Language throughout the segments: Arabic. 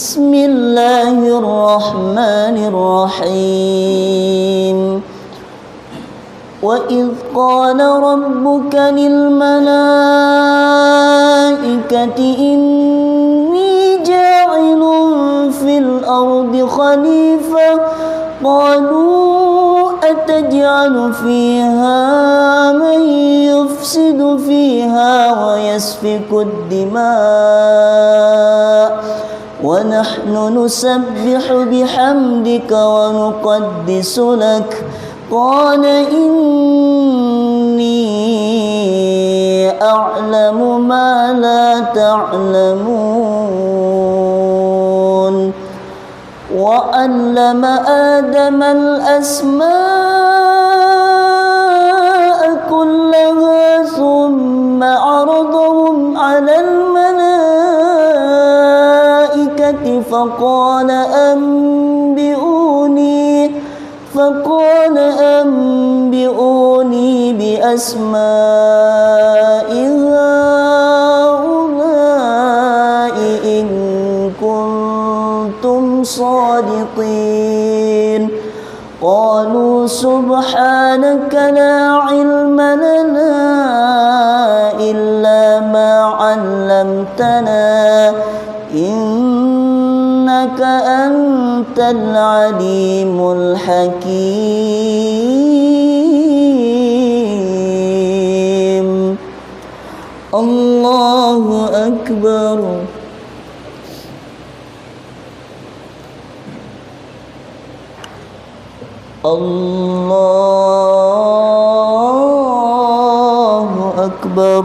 بسم الله الرحمن الرحيم. وإذ قال ربك للملائكة إني جاعل في الأرض خليفة قالوا أتجعل فيها من يفسد فيها ويسفك الدماء ونحن نسبح بحمدك ونقدس لك. قال إني أعلم ما لا تعلمون. وعلم آدم الأسماء كلها ثم عرضهم على الملائكة فقال أنبئوني فقال أنبئوني بأسماء هؤلاء إن كنتم صادقين. قالوا سبحانك لا علم لنا إلا ما علمتنا. إنك أنت العليم الحكيم. الله أكبر. الله أكبر.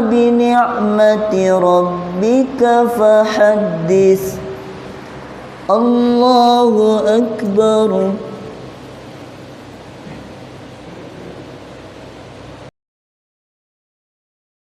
بنعمة ربك فحدث. الله أكبر.